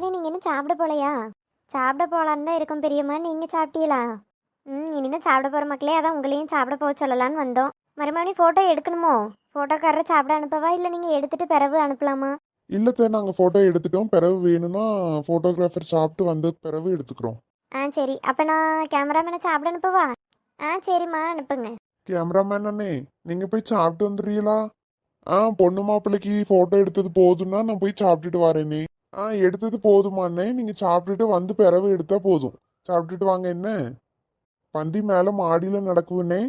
மருமகனே நீங்கள் இன்னும் சாப்பிட போலையா? சாப்பிட போகலான்னு தான் இருக்கும் பெரியம்மா. நீங்கள் சாப்பிட்டீங்களா? ம் இனிதான் சாப்பிட போகிற மக்களே. அதான் உங்களையும் சாப்பிட போக சொல்லலான்னு வந்தோம். மருமகனே ஃபோட்டோ எடுக்கணுமோ? ஃபோட்டோக்காரரை சாப்பிட அனுப்பவா? இல்லை நீங்கள் எடுத்துகிட்டு பிறகு அனுப்பலாமா? இல்லத்த நாங்கள் ஃபோட்டோ எடுத்துட்டோம். பிறகு வேணும்னா ஃபோட்டோகிராஃபர் சாப்பிட்டு வந்த பிறகு எடுத்துக்கிறோம். ஆ சரி. அப்போ நான் கேமராமேனை சாப்பிட அனுப்பவா? ஆ சரிம்மா. அனுப்புங்க. கேமராமேன் அண்ணே நீங்கள் போய் சாப்பிட்டு வந்துடுறீங்களா? ஆ பொண்ணு மாப்பிள்ளைக்கு ஃபோட்டோ எடுத்தது போதும்னா நான் போய் சாப்பிட்டுட்டு வரேனே. ஆ எடுத்தது போதுமா அண்ணே? நீங்கள் சாப்பிட்டுட்டு வந்து பிறகு எடுத்தா போதும். சாப்பிட்டுட்டு வாங்க என்ன? பந்தி மேலே மாடியில் நடக்குதுண்ணே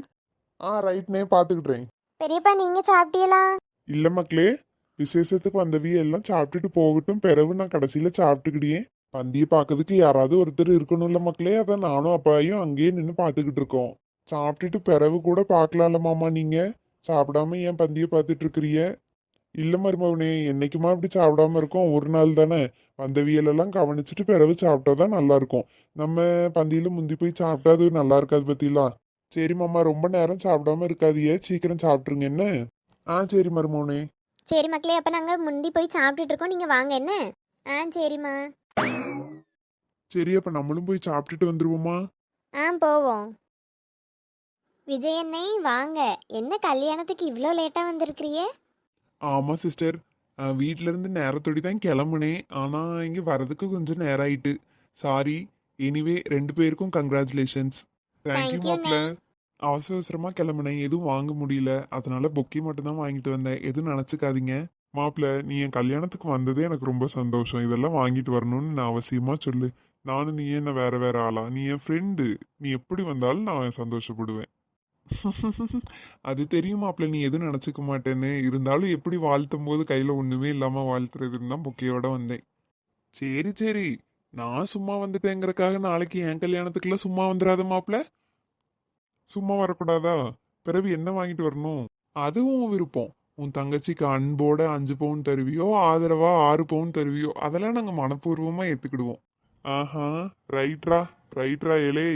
ஆ ரைட்னே பார்த்துக்கிட்றேன் பெரியப்பா நீங்கள் சாப்பிட்டீங்களா? இல்லை மக்களே விசேஷத்துக்கு வந்தவிய எல்லாம் சாப்பிட்டுட்டு போகட்டும். பிறகு நான் கடைசியில் சாப்பிட்டுக்கிடியே. பந்தியை பார்க்கறதுக்கு யாராவது ஒருத்தர் இருக்கணும்ல மக்களே அதான் நானும் அப்பாயும் அங்கேயே நின்று பார்த்துக்கிட்டு இருக்கோம் சாப்பிட்டுட்டு பிறகு கூட பார்க்கலாம்ல மாமா நீங்க. சாப்பிடாம ஏன் பந்தியை பார்த்துட்டு இருக்கிறிய இல்லை மருமவனே என்னைக்குமா இப்படி சாப்பிடாம இருக்கோம்? ஒரு நாள் தானே. வந்தவியலெல்லாம் கவனிச்சுட்டு பிறகு சாப்பிட்டா தான் நல்லா இருக்கும் நம்ம பந்தியில முந்தி போய் சாப்பிட்டா அது நல்லா இருக்காது பத்திலா? சரி மாமா ரொம்ப நேரம் சாப்பிடாம இருக்காதியே. சீக்கிரம் சாப்பிட்ருங்க என்ன? ஆ சரி மருமவனே. சரி மக்களே அப்போ நாங்கள் முந்தி போய் சாப்பிட்டுட்டு இருக்கோம். நீங்கள் வாங்க என்ன? ஆ சரிம்மா. சரி அப்ப நம்மளும் போய் சாப்பிட்டுட்டு வந்துருவோமா? ஆ போவோம். விஜயண்ணே வாங்க. என்ன கல்யாணத்துக்கு இவ்வளோ லேட்டாக வந்திருக்கிறியே ஆமா சிஸ்டர் வீட்ல இருந்து நேரத்தோடி தான் கிளம்புனேன் ஆனா இங்க வரதுக்கு கொஞ்சம் நேரம் ஆயிட்டு சாரி எனிவே ரெண்டு பேருக்கும் கங்க்ராச்சுலேஷன்ஸ் தேங்க்யூ Thank you, மாப்ள அவசர அவசரமா கிளம்புனேன். எதுவும் வாங்க முடியல. அதனால பொக்கே மட்டும் தான் வாங்கிட்டு வந்தேன். எதுவும் நினைச்சுக்காதீங்க. மாப்பிள்ள நீ என் கல்யாணத்துக்கு வந்ததே எனக்கு ரொம்ப சந்தோஷம். இதெல்லாம் வாங்கிட்டு வரணும்னு நான் அவசியமா சொல்லு. நானும் நீ என்ன வேற வேற ஆளா? நீ என் ஃப்ரெண்டு நீ எப்படி வந்தாலும் நான் சந்தோஷப்படுவேன். அது தெரியும்? மாப்ள நீ எதுவும் நினச்சிக்க மாட்டேன்னு? இருந்தாலும் எப்படி வாழ்த்தும் போது கையில் ஒண்ணுமே இல்லாமல் வாழ்த்துறதுன்னு தான் பொக்கையோட வந்தேன். சரி சரி. நான் சும்மா வந்துட்டேங்கிறக்காக நாளைக்கு என் கல்யாணத்துக்குலாம் சும்மா வந்துடாத மாப்பிள்ள சும்மா வரக்கூடாதா? பிறகு என்ன வாங்கிட்டு வரணும்? அதுவும் விருப்பம். உன் தங்கச்சிக்கு அன்போட அஞ்சு பவுன் தருவியோ ஆதரவா ஆறு பவுன் தருவியோ அதெல்லாம் நாங்கள் மனப்பூர்வமாக ஏற்றுக்கிடுவோம் ஆஹா. ரைட்ரா. ரைட்ரா ஏலே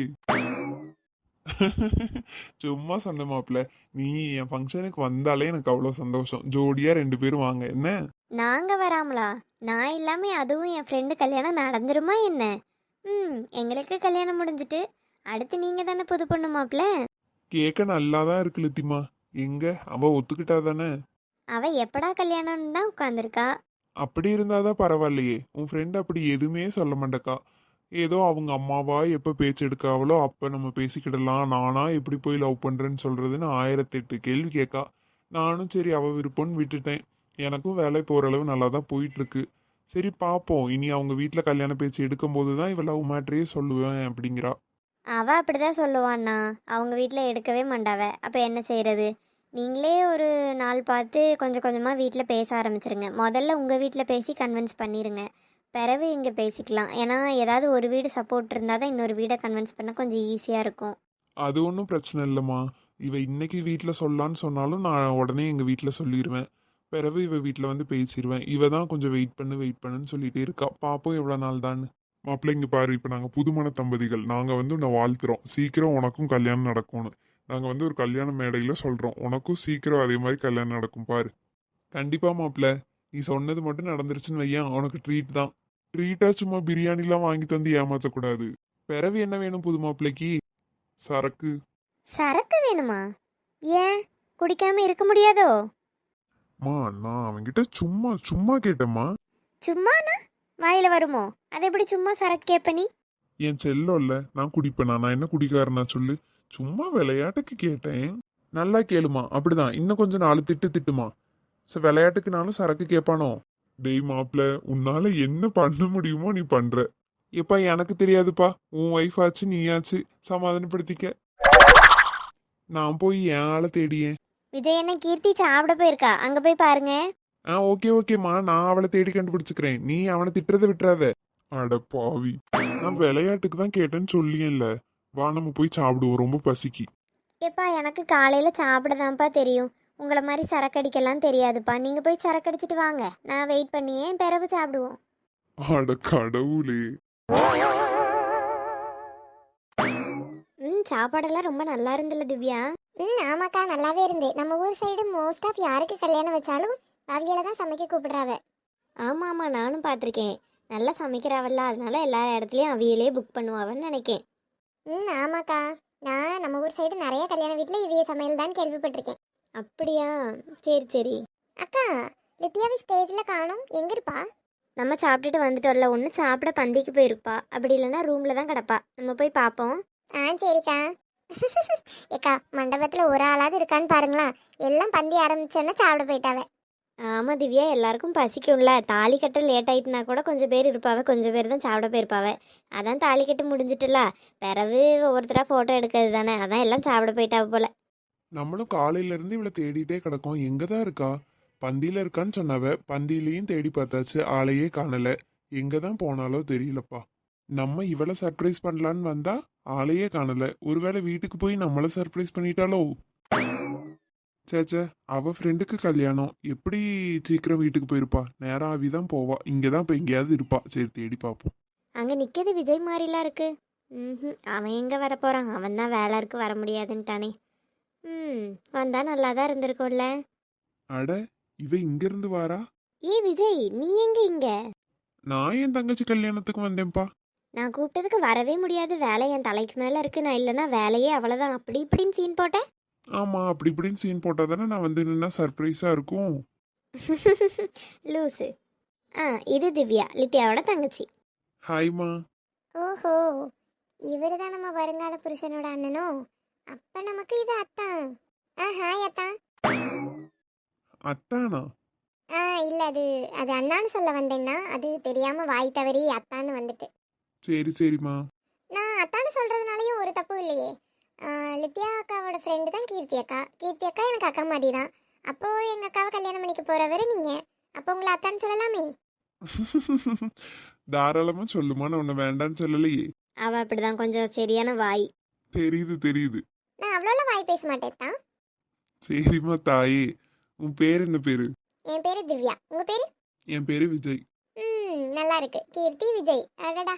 சும்மா சொன்ன மாப்ள நீ என் ஃபங்க்ஷனுக்கு வந்தாலே எனக்கு அவ்வளோ சந்தோஷம். ஜோடியா ரெண்டு பேரும் வாங்க. என்ன? நாங்கள் வராமலா. நான் இல்லாமல் அதுவும் என் ஃப்ரெண்டு கல்யாணம் நடந்துருமா என்ன? ம் எங்களுக்கு கல்யாணம் முடிஞ்சிட்டு அடுத்து நீங்கள் தானே புது பொண்ணு மாப்பிள்ள? கேட்க நல்லா தான் இருக்கு லித்திமா. எங்க? அவ ஒத்துக்கிட்டா தானே? அவ எப்படா கல்யாணம்னு தான் உட்காந்துருக்கா அப்படி இருந்தாதான் பரவாயில்லையே. உன் ஃப்ரெண்ட் அப்படி எதுவுமே சொல்ல மாட்டேக்கா. ஏதோ அவங்க அம்மாவா எப்போ பேச்சு எடுக்காவளோ அப்போ நம்ம பேசிக்கிடலாம். நானா எப்படி போய் லவ் பண்ணுறேன்னு சொல்கிறதுன்னு ஆயிரத்தெட்டு கேள்வி கேட்கா நானும் சரி அவ விருப்பம்னு விட்டுட்டேன். எனக்கும் வேலை போகிற அளவு நல்லா தான் போயிட்டுருக்கு. சரி பார்ப்போம் இனி அவங்க வீட்டில் கல்யாண பேச்சு எடுக்கும்போது தான் இவ லவ் மேட்ரையே சொல்லுவேன் அப்படிங்கிறா. அவ அப்படிதான் சொல்லுவான்னா அவங்க வீட்டில் எடுக்கவே மாட்டாவ. அப்போ என்ன செய்யறது நீங்களே ஒரு நாள் பார்த்து கொஞ்சம் கொஞ்சமாக வீட்டில் பேச ஆரம்பிச்சிருங்க. முதல்ல உங்கள் வீட்டில் பேசி கன்வின்ஸ் பண்ணிடுங்க பிறகு இங்கே பேசிக்கலாம். ஏன்னா ஏதாவது ஒரு வீடு சப்போர்ட் இருந்தால் தான் இன்னொரு வீடை கன்வின்ஸ் பண்ண கொஞ்சம் ஈஸியாக இருக்கும். அது ஒன்றும் பிரச்சனை இல்லைம்மா. இவ இன்னைக்கு வீட்டில் சொல்லலான்னு சொன்னாலும் நான் உடனே எங்கள் வீட்டில் சொல்லிடுவேன் பிறகு இவ வீட்டில் வந்து பேசிடுவேன் இவ தான் கொஞ்சம் வெயிட் பண்ணு வெயிட் பண்ணுன்னு சொல்லிட்டே இருக்கா. பார்ப்போம் எவ்வளோ நாள் தான். மாப்பிள்ள இங்கே பாரு இப்போ நாங்கள் புதுமண தம்பதிகள். நாங்கள் வந்து உன்னை வாழ்த்துறோம். சீக்கிரம் உனக்கும் கல்யாணம் நடக்கும்னு. நாங்கள் வந்து ஒரு கல்யாண மேடையில் சொல்கிறோம் உனக்கும் சீக்கிரம் அதே மாதிரி கல்யாணம் நடக்கும் பாரு. கண்டிப்பாக மாப்பிள்ள. நீ சொன்னது மட்டும் நடந்துருச்சுன்னு வையன். உனக்கு ட்ரீட் தான். ட்ரீட்டா சும்மா பிரியாணிலாம் வாங்கி தந்து ஏமாத்தக்கூடாது. பிறவு என்ன வேணும் புது மாப்பிள்ளைக்கு சரக்கு. சரக்கு வேணுமா? ஏன்? குடிக்காம இருக்க முடியாதோ? மா நான் அவன்கிட்ட சும்மா சும்மா கேட்டேம்மா. சும்மானா? வாயில வருமோ? அதை எப்படி சும்மா சரக்கு கேட்ப நீ? என் செல்லம் இல்ல நான் குடிப்பேனா? நான் என்ன குடிக்காரனா சொல்லு? சும்மா விளையாட்டுக்கு கேட்டேன். நல்லா கேளுமா அப்படிதான். இன்னும் கொஞ்சம் நாலு திட்டு திட்டுமா. சோ விளையாட்டுக்கு நானும் சரக்கு கேட்பானோ? டேய் மாப்ள உன்னால என்ன பண்ண முடியுமோ நீ பண்ற. எப்பா எனக்கு தெரியாதுப்பா. உன் ஒய்ஃப் ஆச்சு நீயாச்சு. சமாதானப்படுத்திக்க. நான் போய் என் ஆளை தேடியேன். விஜய் என்ன கீர்த்தி சாப்பிட போயிருக்கா. அங்க போய் பாருங்க. ஆ ஓகே ஓகேம்மா. நான் அவளை தேடி கண்டுபிடிச்சுக்கிறேன். நீ அவனை திட்டுறதை விட்டுறாத. அட பாவி. நான் விளையாட்டுக்கு தான் கேட்டேன்னு சொல்லியேன்ல. வா நம்ம போய் சாப்பிடுவோம். ரொம்ப பசிக்கு. எப்பா எனக்கு காலையில சாப்பிடதான்ப்பா தெரியும். உங்களை மாதிரி சரக்கு அடிக்கலாம் தெரியாதுப்பா. நீங்க போய் சரக்கு அடிச்சிட்டு வாங்க. நான் வெயிட் பண்ணியே பிறகு சாப்பிடுவோம். அட கடவுளே. ம் சாப்பாடெல்லாம் ரொம்ப நல்லா இருந்துல்ல திவ்யா. ம் ஆமாக்கா நல்லாவே இருந்து. நம்ம ஊர் சைடு மோஸ்ட் ஆஃப் யாருக்கு கல்யாணம் வச்சாலும் அவியலை தான் சமைக்க கூப்பிடுறாவ. ஆமாம் ஆமாம் நானும் பார்த்துருக்கேன். நல்லா சமைக்கிறாவல்ல அதனால எல்லா இடத்துலையும் அவியலே புக் பண்ணுவாவன்னு நினைக்கேன். ம் ஆமாக்கா. நான் நம்ம ஊர் சைடு நிறைய கல்யாண வீட்டில் இவிய சமையல் தான் கேள்விப்பட்டிருக்கேன். அப்படியா? சரி சரி. அக்கா லித்தியாவை ஸ்டேஜில் காணும். எங்கே இருப்பா? நம்ம சாப்பிட்டுட்டு வந்துட்டோம்ல. ஒன்று சாப்பிட பந்திக்கு போயிருப்பா. அப்படி இல்லைன்னா ரூமில் தான் கிடப்பா. நம்ம போய் பார்ப்போம். ஆ சரிக்கா. ஏக்கா மண்டபத்தில் ஒரு ஆளாவது இருக்கான்னு பாருங்களா எல்லாம் பந்தி ஆரம்பிச்சோன்னா சாப்பிட போயிட்டாவ. ஆமாம் திவ்யா. எல்லாருக்கும் பசிக்கும்ல. தாலி கட்ட லேட் ஆயிட்டுனா கூட கொஞ்சம் பேர் இருப்பாவ. கொஞ்சம் பேர் தான் சாப்பிட போயிருப்பாவ. அதான் தாலி கட்டு முடிஞ்சிட்டுல. பிறகு ஒவ்வொருத்தராக ஃபோட்டோ எடுக்கிறது தானே. அதான் எல்லாம் சாப்பிட போயிட்டாவ போல. நம்மளும் காலையிலேருந்து இவளை தேடிட்டே கிடக்கோம். எங்கே தான் இருக்கா? பந்தியில் இருக்கான்னு சொன்னவ பந்திலையும் தேடி பார்த்தாச்சு. ஆளையே காணலை. எங்கே தான் போனாலோ தெரியலப்பா. நம்ம இவளை சர்ப்ரைஸ் பண்ணலான்னு வந்தா ஆளையே காணலை. ஒருவேளை வீட்டுக்கு போய் நம்மள சர்ப்ரைஸ் பண்ணிட்டாலோ சேச்சே அவ ஃப்ரெண்டுக்கு கல்யாணம். எப்படி சீக்கிரம் வீட்டுக்கு போயிருப்பா? நேரம் ஆவி தான் போவா. இங்கே தான் இப்போ எங்கேயாவது இருப்பா. சரி தேடி பார்ப்போம். அங்கே நிற்கிறது விஜய் மாதிரிலாம் இருக்கு. ம் அவன் எங்கே வர போகிறான் அவன் தான் வேலை இருக்கு வர முடியாதுன்ட்டானே. ம் வந்தா நல்லா தான் இருந்திருக்கும்ல. அட இவ இங்க இருந்து வாரா? ஏ விஜய் நீ எங்க இங்க? நான் என் தங்கச்சி கல்யாணத்துக்கு வந்தேன்ப்பா. நான் கூப்பிட்டதுக்கு வரவே முடியாது. வேலை என் தலைக்கு மேலே இருக்கு. நான் இல்லைன்னா வேலையே அவ்வளோதான் அப்படி இப்படின்னு சீன் போட்டேன் ஆமா அப்படி இப்படின்னு சீன் போட்டா தானே நான் வந்து நின்னா சர்ப்ரைஸா இருக்கும். லூசு. ஆ இது திவ்யா லித்யாவோட தங்கச்சி. ஹாய்மா ஓஹோ. இவர் தான் நம்ம வருங்கால புருஷனோட அண்ணனோ? அப்ப நமக்கு இது அத்தான். ஆ ஹாய் அத்தான். அத்தானா? ஆ இல்ல அது அது அண்ணான்னு சொல்ல வந்தேன்னா அது தெரியாம வாய் தவறி அத்தான்னு வந்துட்டு. சரி சரிம்மா. நான் அத்தான்னு சொல்றதுனாலயும் ஒரு தப்பு இல்லையே. ஆ, லித்யா அக்காவோட ஃப்ரெண்டு தான் கீர்த்தி அக்கா. கீர்த்தி அக்கா எனக்கு அக்கா மாதிரி தான் அப்போ எங்க அக்காவை கல்யாணம் பண்ணிக்க போறவரு நீங்க. அப்போ உங்களை அத்தான்னு சொல்லலாமே. தாராளமா சொல்லுமா நான் உன்னை வேண்டான்னு சொல்லலையே. அவ அப்படிதான் கொஞ்சம் சரியான வாய். தெரியுது தெரியுது. நான் அவ்வளோல வாய் பேச மாட்டேன் தான் சரிம்மா தாயே. உன் பேர் என்ன பேரு? என் பேரு திவ்யா. உங்க பேரு? என் பேரு விஜய். ம் நல்லா இருக்கு கீர்த்தி விஜய். அடடா.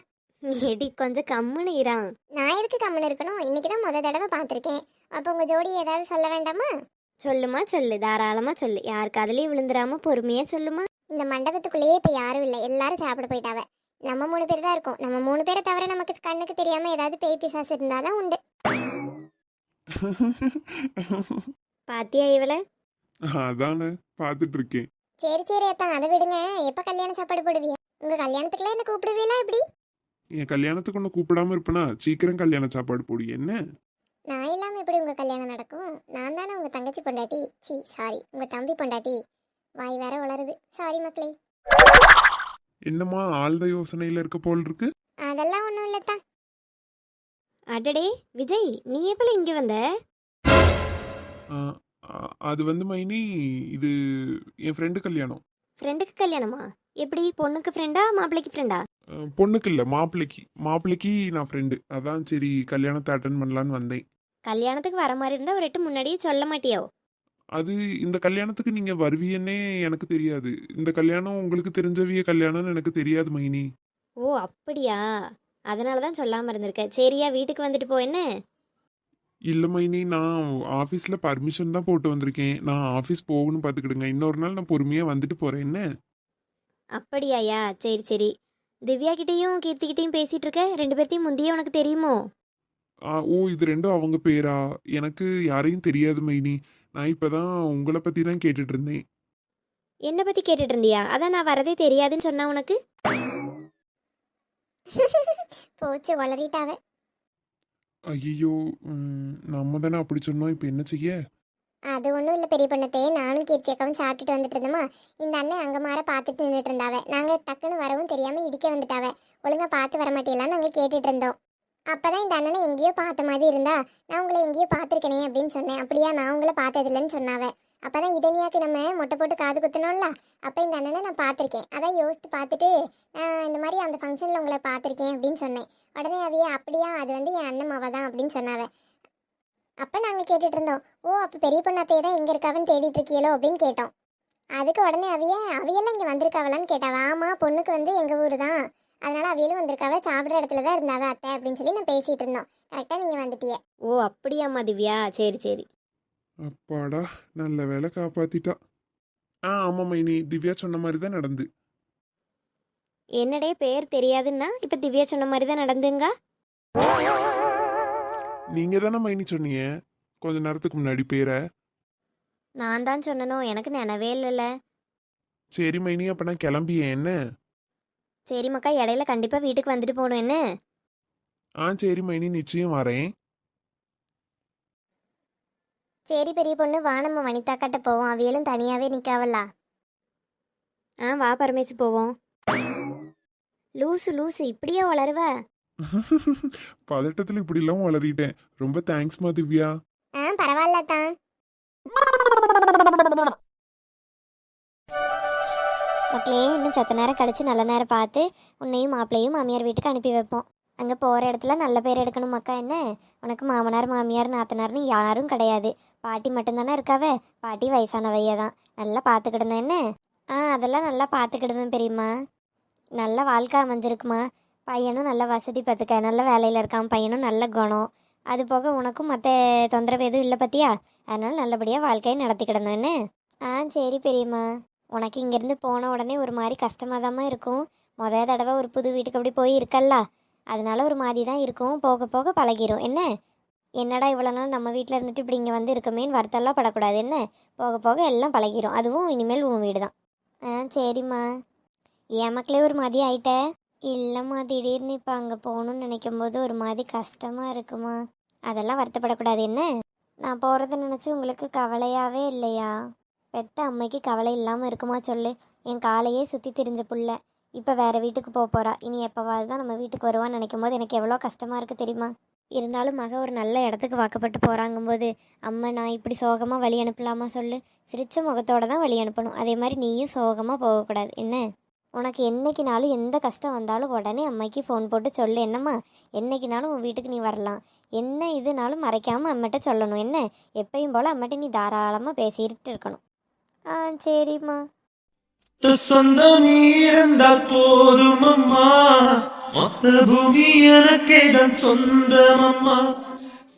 ஏடி கொஞ்சம் கம்முன்னு இறான் நான் எதுக்கு கம்முன்னு இருக்கணும்? இன்னைக்கு தான் முத தடவை பார்த்துருக்கேன். அப்போ உங்க ஜோடி ஏதாவது சொல்ல வேண்டாமா? சொல்லுமா சொல்லு. தாராளமா சொல்லு. யாருக்கு அதுலயும் விழுந்துராம பொறுமையா சொல்லுமா? இந்த மண்டபத்துக்குள்ளேயே இப்ப யாரும் இல்லை. எல்லாரும் சாப்பிட போயிட்டாவ. நம்ம மூணு பேர் தான் இருக்கோம். நம்ம மூணு பேரை தவிர நமக்கு கண்ணுக்கு தெரியாம ஏதாவது பேய் பிசாசு இருந்தாதான் உண்டு. பாத்தியா இவளை? அதானே பார்த்துட்டு இருக்கேன் சரி சரி அத்தான் அதை விடுங்க. எப்ப கல்யாண சாப்பாடு போடுவியா? உங்க கல்யாணத்துக்குலாம் என்ன கூப்பிடுவீங்களா எப்படி என் கல்யாணத்துக்கு ஒன்று கூப்பிடாம இருப்பனா? சீக்கிரம் கல்யாண சாப்பாடு போடு என்ன? நான் இல்லாம எப்படி உங்க கல்யாணம் நடக்கும்? நான் தானே உங்க தங்கச்சி பொண்டாட்டி? சி சாரி உங்க தம்பி பொண்டாட்டி. வாய் வேற வளருது சாரி மக்களே. என்னம்மா ஆழ்ந்த யோசனையில இருக்க போல் இருக்கு? அதெல்லாம் ஒன்றும் இல்லத்தான் அடடே விஜய் நீ எப்படி இங்க வந்த? அது வந்து மைனி இது என் ஃப்ரெண்டு கல்யாணம். ஃப்ரெண்டுக்கு கல்யாணமா? எப்படி பொண்ணுக்கு ஃப்ரெண்டா மாப்பிள்ளைக்கு ஃப்ரெண்டா பொண்ணுக்கு இல்லை மாப்பிள்ளைக்கு. மாப்பிள்ளைக்கு நான் ஃப்ரெண்டு அதான் சரி கல்யாணத்தை அட்டன் பண்ணலான்னு வந்தேன். கல்யாணத்துக்கு வர மாதிரி இருந்தா ஒரு எட்டு முன்னாடியே சொல்ல மாட்டியோ? அது இந்த கல்யாணத்துக்கு நீங்க வருவீன்னே எனக்கு தெரியாது. இந்த கல்யாணம் உங்களுக்கு தெரிஞ்சவிய கல்யாணம்னு எனக்கு தெரியாது மைனி. ஓ அப்படியா? அதனால தான் சொல்லாம இருந்திருக்க. சரியா வீட்டுக்கு வந்துட்டு போ என்ன? இல்ல மைனி நான் ஆஃபீஸ்ல பர்மிஷன் தான் போட்டு வந்திருக்கேன். நான் ஆஃபீஸ் போகணும்னு பார்த்துக்கிடுங்க. இன்னொரு நாள் நான் பொறுமையா வந்துட்டு போறேன். என்ன? அப்படியாயா சரி சரி. திவ்யா கிட்டேயும் கீர்த்தி கிட்டேயும் பேசிட்டு இருக்க? ரெண்டு பேர்த்தையும் முந்தையே உனக்கு தெரியுமோ? ஆ, ஓ இது ரெண்டும் அவங்க பேரா? எனக்கு யாரையும் தெரியாது மைனி நான் இப்பதான் உங்களை பத்தி தான் கேட்டுட்டு இருந்தேன். என்ன பத்தி கேட்டுட்டு இருந்தியா? அதான் நான் வரதே தெரியாதுன்னு சொன்னா உனக்கு? போச்சு வளரிட்டாவ. ஐயோ நம்ம தானே அப்படி சொன்னோம் இப்போ என்ன செய்ய? அது ஒன்றும் இல்லை பெரிய பொண்ணத்தையே நானும் கீர்த்தி அக்காவும் சாப்பிட்டுட்டு வந்துட்டு இருந்தோமா? இந்த அண்ணன் அங்கே மாற பார்த்துட்டு நின்றுட்டு இருந்தாவ. நாங்கள் டக்குன்னு வரவும் தெரியாமல் இடிக்க வந்துட்டாவ. ஒழுங்கா பார்த்து வர மாட்டேலாம் நாங்கள் கேட்டுட்டு இருந்தோம். அப்பதான் இந்த அண்ணனை எங்கேயோ பார்த்த மாதிரி இருந்தா நான் உங்களை எங்கேயோ பார்த்துருக்கனே அப்படின்னு சொன்னேன். அப்படியா நான் உங்களை பார்த்ததில்லைன்னு சொன்னாவ. அப்பதான் இதனியாக்கு நம்ம மொட்டை போட்டு காது குத்தணும்ல அப்போ இந்த அண்ணனை நான் பார்த்துருக்கேன். அதான் யோசித்து பார்த்துட்டு நான் இந்த மாதிரி அந்த ஃபங்க்ஷனில் உங்களை பார்த்துருக்கேன் அப்படின்னு சொன்னேன். உடனே அவைய அப்படியா அது வந்து என் அண்ணன் மாவா தான் அப்படின்னு சொன்னாவ. அப்போ நாங்கள் கேட்டுட்டு இருந்தோம். ஓ அப்போ பெரிய பொண்ணாத்தையே தான் எங்கே இருக்காவன்னு தேடிட்டு இருக்கீங்களோ? அப்படின்னு கேட்டோம். அதுக்கு உடனே அவிய அவையெல்லாம் இங்கே வந்திருக்காவலான்னு கேட்டாவ. ஆமாம் பொண்ணுக்கு வந்து எங்கள் ஊர் தான். அதனால அவியலும் வந்திருக்காவ. சாப்பிட்ற இடத்துல தான் இருந்தாவ அத்தை அப்படின்னு சொல்லி நான் பேசிகிட்டு இருந்தோம். கரெக்டாக நீங்கள் வந்துட்டிய. ஓ அப்படியாம்மா திவ்யா. சரி சரி. அப்பாடா நல்ல வேலை காப்பாத்திட்டா. ஆ ஆமாம் மைனி திவ்யா சொன்ன மாதிரி தான் நடந்து. என்னடே பேர் தெரியாதுன்னா இப்போ திவ்யா சொன்ன மாதிரி தான் நடந்துங்க? நீங்க தானே மைனி சொன்னீங்க? கொஞ்ச நேரத்துக்கு முன்னாடி பேரை. நான் தான் சொன்னனோ எனக்கு நினைவே இல்லைல்ல சரி மைனி அப்ப நான் கிளம்பியேன் என்ன? சரி மக்கா இடையில கண்டிப்பாக வீட்டுக்கு வந்துட்டு போகணும் என்ன? ஆ சரி மைனி நிச்சயம் வரேன். சரி பெரிய பொண்ணு. வா நம்ம வனிதாக்காட்ட போவோம். அவியலும் தனியாகவே நிற்காவல்லா ஆ வா பரமேசு போவோம். லூசு லூசு இப்படியே வளருவ? பதட்டத்துல இப்படிலாம் வளரிட்டேன். ரொம்ப தேங்க்ஸ்மா திவ்யா. ஆ பரவாயில்ல தான் மக்களே இன்னும் சத்த நேரம் கழிச்சு நல்ல நேரம் பார்த்து உன்னையும் மாப்பிள்ளையும் மாமியார் வீட்டுக்கு அனுப்பி வைப்போம். அங்கே போகிற இடத்துல நல்ல பேர் எடுக்கணும் மக்கா என்ன? உனக்கு மாமனார் மாமியார் நாத்தனார்னு யாரும் கிடையாது. பாட்டி மட்டும்தானே இருக்காவே? பாட்டி வயசானவையே தான் நல்லா பார்த்துக்கிடுந்தேன் என்ன? ஆ அதெல்லாம் நல்லா பார்த்துக்கிடுவேன் பெரியம்மா. நல்ல வாழ்க்கை அமைஞ்சிருக்குமா? பையனும் நல்ல வசதி பார்த்துக்க. நல்ல வேலையில் இருக்கான். பையனும் நல்ல குணம். அது போக உனக்கும் மற்ற தொந்தரவு எதுவும் இல்லை பத்தியா? அதனால் நல்லபடியாக வாழ்க்கையை நடத்திக்கிடணும் என்ன? ஆ சரி பெரியம்மா. உனக்கு இங்கேருந்து போன உடனே ஒரு மாதிரி கஷ்டமாக இருக்கும். முதல் தடவை ஒரு புது வீட்டுக்கு அப்படி போய் இருக்கல்ல அதனால ஒரு மாதிரி தான் இருக்கும். போக போக பழகிரும். என்ன? என்னடா இவ்வளோ நாள் நம்ம வீட்டில் இருந்துட்டு இப்படி இங்கே வந்து இருக்கமேன்னு வருத்தம்லாம் படக்கூடாது. என்ன? போக போக எல்லாம் பழகிரும். அதுவும் இனிமேல் உன் வீடு தான் ஆ சரிம்மா. என் மக்களே ஒரு மாதிரி ஆயிட்ட? இல்லைம்மா திடீர்னு இப்போ அங்கே போகணும்னு நினைக்கும் போது ஒரு மாதிரி கஷ்டமாக இருக்குமா? அதெல்லாம் வருத்தப்படக்கூடாது. என்ன? நான் போகிறத நினச்சி உங்களுக்கு கவலையாகவே இல்லையா? பெத்த அம்மைக்கு கவலை இல்லாமல் இருக்குமா சொல்லு? என் காலையே சுற்றி திரிஞ்ச புள்ள. இப்போ வேறு வீட்டுக்கு போக போகிறா இனி எப்போவாது தான் நம்ம வீட்டுக்கு வருவான்னு நினைக்கும் போது எனக்கு எவ்வளோ கஷ்டமாக இருக்குது தெரியுமா? இருந்தாலும் மக ஒரு நல்ல இடத்துக்கு வாக்கப்பட்டு போகிறாங்கும்போது அம்மா நான் இப்படி சோகமாக வழி அனுப்பலாமா சொல்லு? சிரிச்ச முகத்தோட தான் வழி அனுப்பணும். அதே மாதிரி நீயும் சோகமாக போகக்கூடாது என்ன? உனக்கு என்னைக்குனாலும் எந்த கஷ்டம் வந்தாலும் உடனே அம்மைக்கு ஃபோன் போட்டு சொல்லு. என்னம்மா? என்னைக்குனாலும் உன் வீட்டுக்கு நீ வரலாம். என்ன இதுனாலும் மறைக்காமல் அம்மகிட்ட சொல்லணும். என்ன? எப்பயும் போல் அம்மகிட்ட நீ தாராளமாக பேசிக்கிட்டு இருக்கணும். ஆ சரிம்மா. சொந்தம் இருந்தால் போதும் அம்மா மொத்த பூமி எனக்கே தான் சொந்தம் அம்மா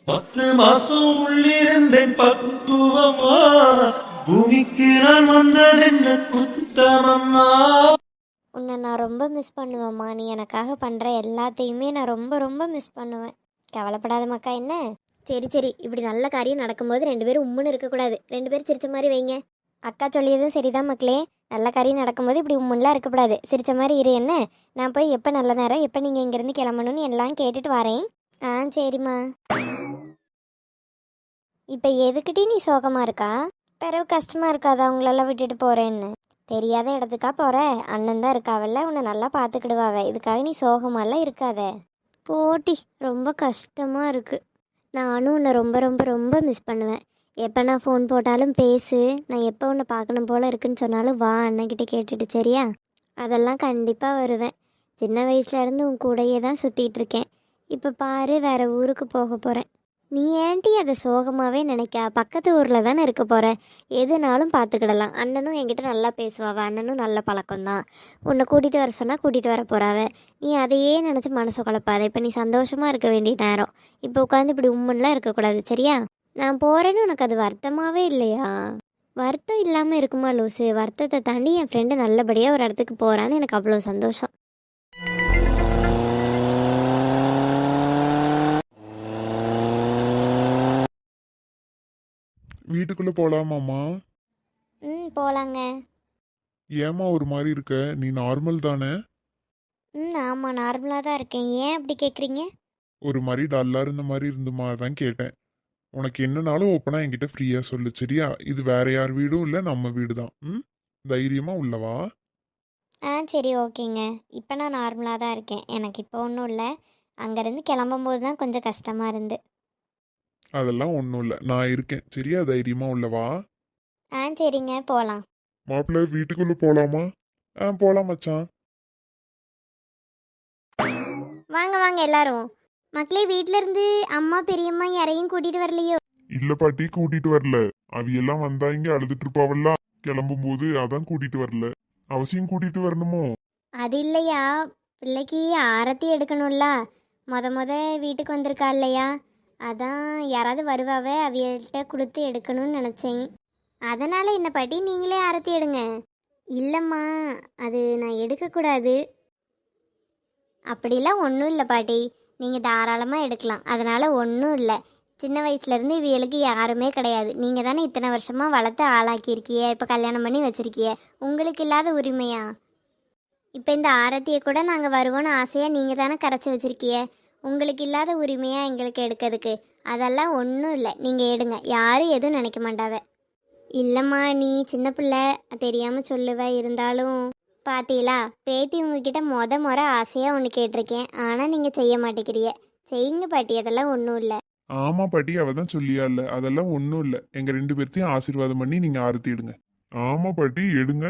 பத்து மாசம் உள்ளிருந்தேன் பக்குவமா பூமிக்கு நான் வந்ததென்ன குத்தமம்மா. உன்னை நான் ரொம்ப மிஸ் பண்ணுவேம்மா. நீ எனக்காக பண்ணுற எல்லாத்தையுமே நான் ரொம்ப ரொம்ப மிஸ் பண்ணுவேன். கவலைப்படாத மக்கா என்ன? சரி சரி. இப்படி நல்ல காரியம் நடக்கும்போது ரெண்டு பேரும் உம்முன்னு இருக்கக்கூடாது. ரெண்டு பேரும் சிரிச்ச மாதிரி வைங்க. அக்கா சொல்லியதும் சரிதான் மக்களே. நல்ல காரியம் நடக்கும்போது இப்படி உம்முன்லாம் இருக்கக்கூடாது. சிரிச்ச மாதிரி இரு என்ன? நான் போய் எப்போ நல்ல நேரம்? எப்போ நீங்கள் இங்கேருந்து கிளம்பணும்னு எல்லாம் கேட்டுட்டு வரேன். ஆ சரிம்மா. இப்போ எதுக்கிட்டே நீ சோகமாக இருக்கா? பிறகு கஷ்டமாக இருக்காதா? அவங்களெல்லாம் விட்டுட்டு போகிறேன்னு தெரியாத இடத்துக்கா போகிற அண்ணன் தான் இருக்காவல்ல? உன்னை நல்லா பார்த்துக்கிடுவாவ. இதுக்காக நீ சோகமாலாம் இருக்காத. போட்டி. ரொம்ப கஷ்டமாக இருக்குது நானும் உன்னை ரொம்ப ரொம்ப ரொம்ப மிஸ் பண்ணுவேன். எப்போ நான் ஃபோன் போட்டாலும் பேசு. நான் எப்போ உன்னை பார்க்கணும் போல இருக்குன்னு சொன்னாலும் வா அண்ணன்கிட்ட கேட்டுட்டு சரியா? அதெல்லாம் கண்டிப்பாக வருவேன். சின்ன வயசுலேருந்து உன் கூடயே தான் சுற்றிட்டு இருக்கேன். இப்போ பாரு வேற ஊருக்கு போக போகிறேன் நீ ஏன்ட்டி அதை சோகமாகவே நினைக்கா? பக்கத்து ஊரில் தானே இருக்க போகிற எதுனாலும் பார்த்துக்கிடலாம். அண்ணனும் என்கிட்ட நல்லா பேசுவாவ. அண்ணனும் நல்ல பழக்கம்தான் உன்னை கூட்டிகிட்டு வர சொன்னால் கூட்டிகிட்டு வர போகிறாவ நீ அதையே நினச்சி மனசு குழப்பாத. இப்போ நீ சந்தோஷமாக இருக்க வேண்டிய நேரம். இப்போ உட்காந்து இப்படி உம்மன்லாம் இருக்கக்கூடாது சரியா? நான் போகிறேன்னு உனக்கு அது வருத்தமாகவே இல்லையா? வருத்தம் இல்லாமல் இருக்குமா லூசு? வருத்தத்தை தாண்டி என் ஃப்ரெண்டு நல்லபடியாக ஒரு இடத்துக்கு போகிறான்னு எனக்கு அவ்வளோ சந்தோஷம். வீட்டுக்குள்ள போலாமாம்மா? ம் போகலாங்க ஏமா ஒரு மாதிரி இருக்க? நீ நார்மல் தானே? ம் ஆமாம் நார்மலாக தான் இருக்கேன். ஏன் அப்படி கேட்குறீங்க ஒரு மாதிரி டல்லா இருந்த மாதிரி இருந்துமா? அதான் கேட்டேன். உனக்கு என்னனாலும் ஓப்பனா என்கிட்ட ஃப்ரீயா சொல்லு சரியா? இது வேற யார் வீடும் இல்ல நம்ம வீடு தான் ம்? தைரியமா உள்ளவா ஆ சரி ஓகேங்க. இப்போ நான் நார்மலாக தான் இருக்கேன். எனக்கு இப்போ ஒன்றும் இல்லை. அங்கேருந்து கிளம்பும்போது தான் கொஞ்சம் கஷ்டமாக இருந்து. அதெல்லாம் ஒன்றும் இல்லை. நான் இருக்கேன். சரியா? தைரியமா உள்ளவா ஆ சரிங்க. போகலாம் மாப்பிள்ளை வீட்டுக்குள்ள போலாமா? ஆ போலாம் மச்சான். வாங்க வாங்க எல்லாரும். மக்களே வீட்ல இருந்து அம்மா பெரியம்மா யாரையும் கூட்டிட்டு வரலையோ? இல்ல பாட்டி கூட்டிட்டு வரல. அவியெல்லாம் வந்தா இங்க அழுதுட்டு இருப்பாவல்ல. கிளம்பும் போது அதான் கூட்டிட்டு வரல. அவசியம் கூட்டிட்டு வரணுமோ? அது இல்லையா? பிள்ளைக்கு ஆரத்தி எடுக்கணும்ல. மொத மொத வீட்டுக்கு வந்திருக்கா இல்லையா? அதான் யாராவது வருவாவ அவியல்கிட்ட கொடுத்து எடுக்கணும்னு நினச்சேன். அதனால் என்ன பாட்டி நீங்களே ஆரத்தி எடுங்க. இல்லைம்மா அது நான் எடுக்கக்கூடாது. அப்படிலாம் ஒன்றும் இல்லை பாட்டி. நீங்கள் தாராளமாக எடுக்கலாம். அதனால் ஒன்றும் இல்லை. சின்ன வயசுலேருந்து இவளுக்கு யாருமே கிடையாது. நீங்கள் தானே இத்தனை வருஷமாக வளர்த்து ஆளாக்கியிருக்கிய? இப்போ கல்யாணம் பண்ணி வச்சுருக்கிய? உங்களுக்கு இல்லாத உரிமையா? இப்போ இந்த ஆரத்தியை கூட நாங்கள் வருவோன்னு ஆசையாக நீங்கள் தானே கரைச்சி வச்சுருக்கிய? உங்களுக்கு இல்லாத உரிமையாக எங்களுக்கு எடுக்கிறதுக்கு? அதெல்லாம் ஒன்றும் இல்லை. நீங்கள் எடுங்க. யாரும் எதுவும் நினைக்க மாட்டாவ. இல்லைம்மா நீ சின்ன பிள்ளை. தெரியாமல் சொல்லுவ. இருந்தாலும் பாத்தீங்களா? பேத்தி உங்ககிட்ட மொத முறை ஆசையாக ஒன்று கேட்டிருக்கேன். ஆனால் நீங்கள் செய்ய மாட்டேங்கிறீங்க. செய்யுங்க பாட்டி அதெல்லாம் ஒன்றும் இல்லை. ஆமா பாட்டி அவ தான் சொல்லியா இல்ல. அதெல்லாம் ஒன்றும் இல்லை. எங்க ரெண்டு பேர்த்தையும் ஆசீர்வாதம் பண்ணி நீங்க ஆரத்தி ஆமா பாட்டி எடுங்க.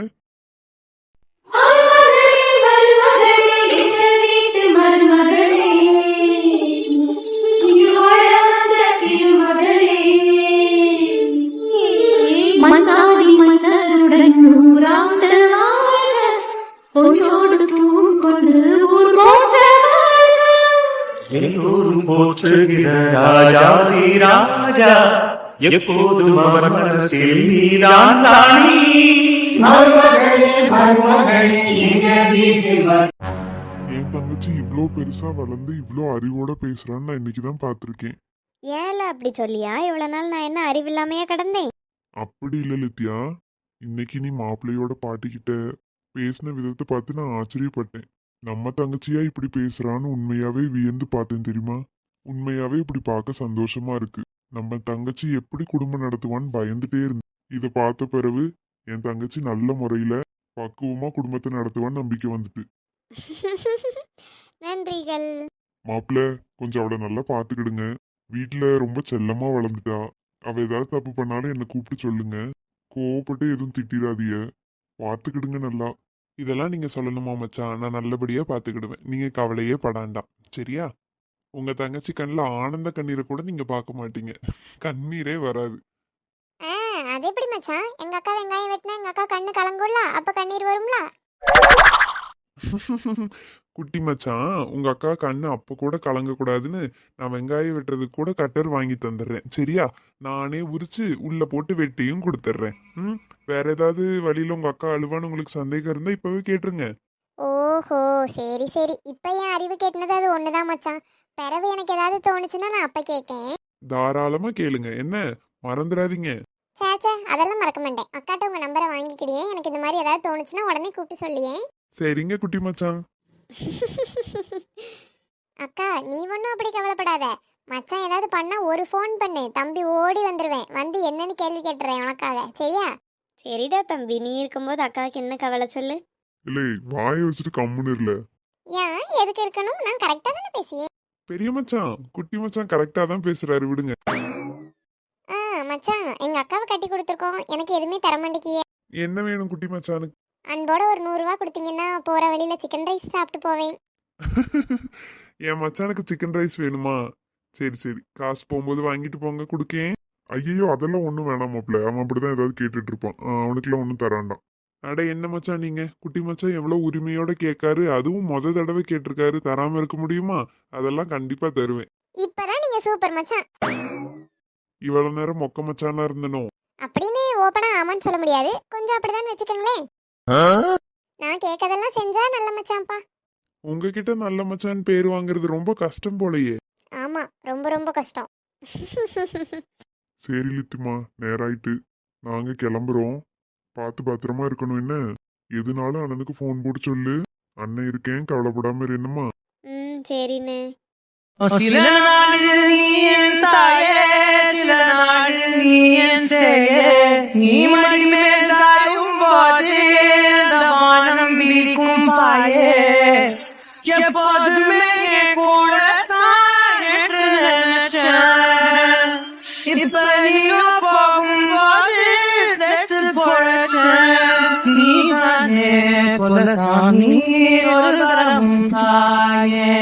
ராஜா எப்போதும் அவர் மனசில் நீதான் ராணி. என் தங்கச்சி இவ்ளோ பெருசா வளர்ந்து இவ்ளோ அறிவோட பேசுறான்னு நான் இன்னைக்கு தான் பார்த்திருக்கேன். ஏல அப்படி சொல்லியா? இவ்வளோ நாள் நான் என்ன அறிவில்லாமையா கிடந்தேன்? அப்படி இல்ல லித்யா இன்னைக்கு நீ மாப்பிள்ளையோட பாட்டிக்கிட்ட பேசின விதத்தை பார்த்து நான் ஆச்சரியப்பட்டேன். நம்ம தங்கச்சியா இப்படி பேசுறான்னு உண்மையாவே வியந்து பார்த்தேன் தெரியுமா? உண்மையாவே இப்படி பார்க்க சந்தோஷமா இருக்கு. நம்ம தங்கச்சி எப்படி குடும்பம் நடத்துவான்னு பயந்துட்டே இருந்தேன். இதை பார்த்த பிறகு என் தங்கச்சி நல்ல முறையில பக்குவமா குடும்பத்தை நடத்துவான்னு நம்பிக்கை வந்துட்டு. நன்றிகள். மாப்பிள்ள கொஞ்சம் அவளை நல்லா பாத்துக்கிடுங்க வீட்ல ரொம்ப செல்லமா வளர்ந்துட்டா. அவ ஏதாவது தப்பு பண்ணாலும் என்ன கூப்பிட்டு சொல்லுங்க. கோவப்பட்டு எதுவும் திட்டிடாதீய பாத்துக்கிடுங்க நல்லா. இதெல்லாம் நீங்க சொல்லணுமா மச்சான்? நான் நல்லபடியா பாத்துக்கிடுவேன் நீங்க கவலையே படாண்டாம். சரியா? உங்க தங்கச்சி கண்ணில் ஆனந்த கண்ணீரை கூட நீங்க பார்க்க மாட்டீங்க. கண்ணீரே வராது. ஆ அது எப்படி மச்சான்? எங்க அக்கா வெங்காயம் வெட்டினா எங்க அக்கா கண்ணு கலங்கும்ல? அப்ப கண்ணீர் வரும்ல? குட்டி மச்சான் உங்க அக்கா கண்ணு அப்ப கூட கலங்க கூடாதுன்னு நான் வெங்காயம் வெட்டுறதுக்கு கூட கட்டர் வாங்கி தந்துடுறேன். சரியா? நானே உரிச்சு உள்ள போட்டு வெட்டியும் கொடுத்துட்றேன். ம்? வேற ஏதாவது வழியில உங்க அக்கா அழுவான்னு உங்களுக்கு சந்தேகம் இருந்தா இப்பவே கேட்டுருங்க. ஓஹோ சரி சரி. இப்ப என் அறிவு கேட்டினது அது ஒண்ணுதான் மச்சான். பிறகு எனக்கு ஏதாவது தோணுச்சுன்னா நான் அப்ப கேட்கேன் தாராளமா கேளுங்க. என்ன? மறந்துடாதீங்க. சேச்சே அதெல்லாம் மறக்க மாட்டேன். அக்காட்ட உங்க நம்பரை வாங்கிக்கிடியே. எனக்கு இந்த மாதிரி ஏதாவது தோணுச்சுன்னா உடனே கூப்பிட்டு சொல்லியே. சரிங்க குட்டி மச்சான். அக்கா நீ ஒன்றும் அப்படி கவலைப்படாத. மச்சான் ஏதாவது பண்ணா ஒரு ஃபோன் பண்ணு. தம்பி ஓடி வந்துடுவேன் வந்து என்னன்னு கேள்வி கேட்டுறேன் உனக்காக. சரியா? சரிடா தம்பி. நீ இருக்கும்போது அக்காவுக்கு என்ன கவலை சொல்லு. இல்லை வாயை வச்சுட்டு கம்முன்னு இல்ல ஏன்? எதுக்கு இருக்கணும்? நான் கரெக்டாக தானே பேசியேன் பெரிய மச்சான் குட்டி மச்சான் கரெக்டா தான் பேசுறாரு விடுங்க. ஆ மச்சான் எங்க அக்காவை கட்டி கொடுத்துருக்கோம். எனக்கு எதுவுமே தர மாட்டேங்கியே. என்ன வேணும் குட்டி மச்சானுக்கு? அன்போட ஒரு நூறுரூவா கொடுத்தீங்கன்னா போற வழியில சிக்கன் ரைஸ் சாப்பிட்டு போவேன். என் மச்சானுக்கு சிக்கன் ரைஸ் வேணுமா? சரி சரி. காசு போகும்போது வாங்கிட்டு போங்க கொடுக்கேன். ஐயோ அதெல்லாம் ஒன்றும் வேணாம் மாப்ள அவன் அப்படிதான் ஏதாவது கேட்டுட்டு இருப்பான். ஆ, அவனுக்கெல்லாம் ஒன்றும் தராண்டாம் அட என்ன மச்சான் நீங்க? குட்டி மச்சான் எவ்வளவு உரிமையோட கேட்காரு. அதுவும் முத தடவை கேட்டிருக்காரு. தராம இருக்க முடியுமா? அதெல்லாம் கண்டிப்பா தருவேன். இப்பதான் நீங்க சூப்பர் மச்சான். இவ்வளவு நேரம் மொக்க மச்சானா இருந்தனோ? அப்படின்னு ஓப்பனா ஆமான்னு சொல்ல முடியாது. கொஞ்சம் அப்படிதான் வச்சுக்கோங்களேன். நான் கேட்கறதெல்லாம் செஞ்சா நல்ல மச்சான்ப்பா. உங்ககிட்ட நல்ல மச்சான் பேர் வாங்குறது ரொம்ப கஷ்டம் போலயே. ஆமா ரொம்ப ரொம்ப கஷ்டம். சரி லித்துமா நேராயிட்டு. நாங்க கிளம்புறோம். பார்த்து பத்திரமா இருக்கணும் என்ன? எதுனாலும் அண்ணனுக்கு ஃபோன் போட்டு சொல்லு. அண்ணன் இருக்கேன் கவலைப்படாம இரு என்னம்மா? ம் சரிண்ணே. சில நாளில் நீ என் தாயே சில நாளில் நீ என் சேயே. நீ மடி மேல் சாயும் போது அந்த வானம் விழிக்கும் பாயே. தானே கொலதான் நீ ஒரு தரம் தாயே